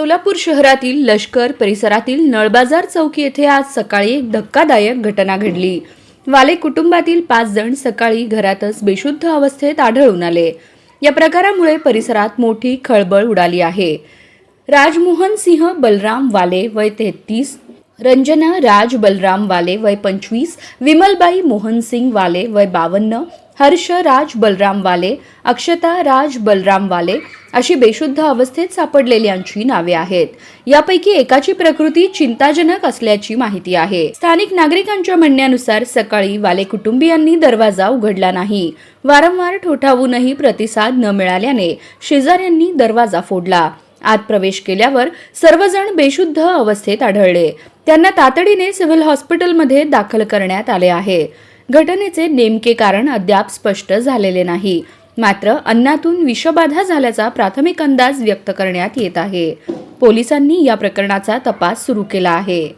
सोलापूर शहरातील लष्कर परिसरातील नळबाजार चौकी येथे आज सकाळी एक धक्कादायक घटना घडली. वाले कुटुंबातील पाच जण सकाळी घरातच बेशुद्ध अवस्थेत आढळून आले. या प्रकारामुळे परिसरात मोठी खळबळ उडाली आहे. राजमोहन सिंह बलराम वाले वय तेहतीस रंजना राज बलराम वाले वय पंचवीस विमलबाई मोहनसिंग वाले वय बावन्न हर्ष राज बलराम वाले अक्षता राज बलराम वाले अशी बेशुद्ध अवस्थेत सापडलेल्यांची नावे आहेत. यापैकी एकाची प्रकृती चिंताजनक असल्याची माहिती आहे. स्थानिक नागरिकांच्या म्हणण्यानुसार सकाळी वाले कुटुंबियांनी दरवाजा उघडला नाही. वारंवार ठोठावूनही प्रतिसाद न मिळाल्याने शेजाऱ्यांनी दरवाजा फोडला. आत प्रवेश केल्यावर सर्वजण बेशुद्ध अवस्थेत आढळले. त्यांना तातडीने सिव्हिल हॉस्पिटलमध्ये दाखल करण्यात आले आहे. घटनेचे नेमके कारण अद्याप स्पष्ट झालेले नाही. मात्र अन्नातून विषबाधा झाल्याचा प्राथमिक अंदाज व्यक्त करण्यात येत आहे. पोलिसांनी या प्रकरणाचा तपास सुरू केला आहे.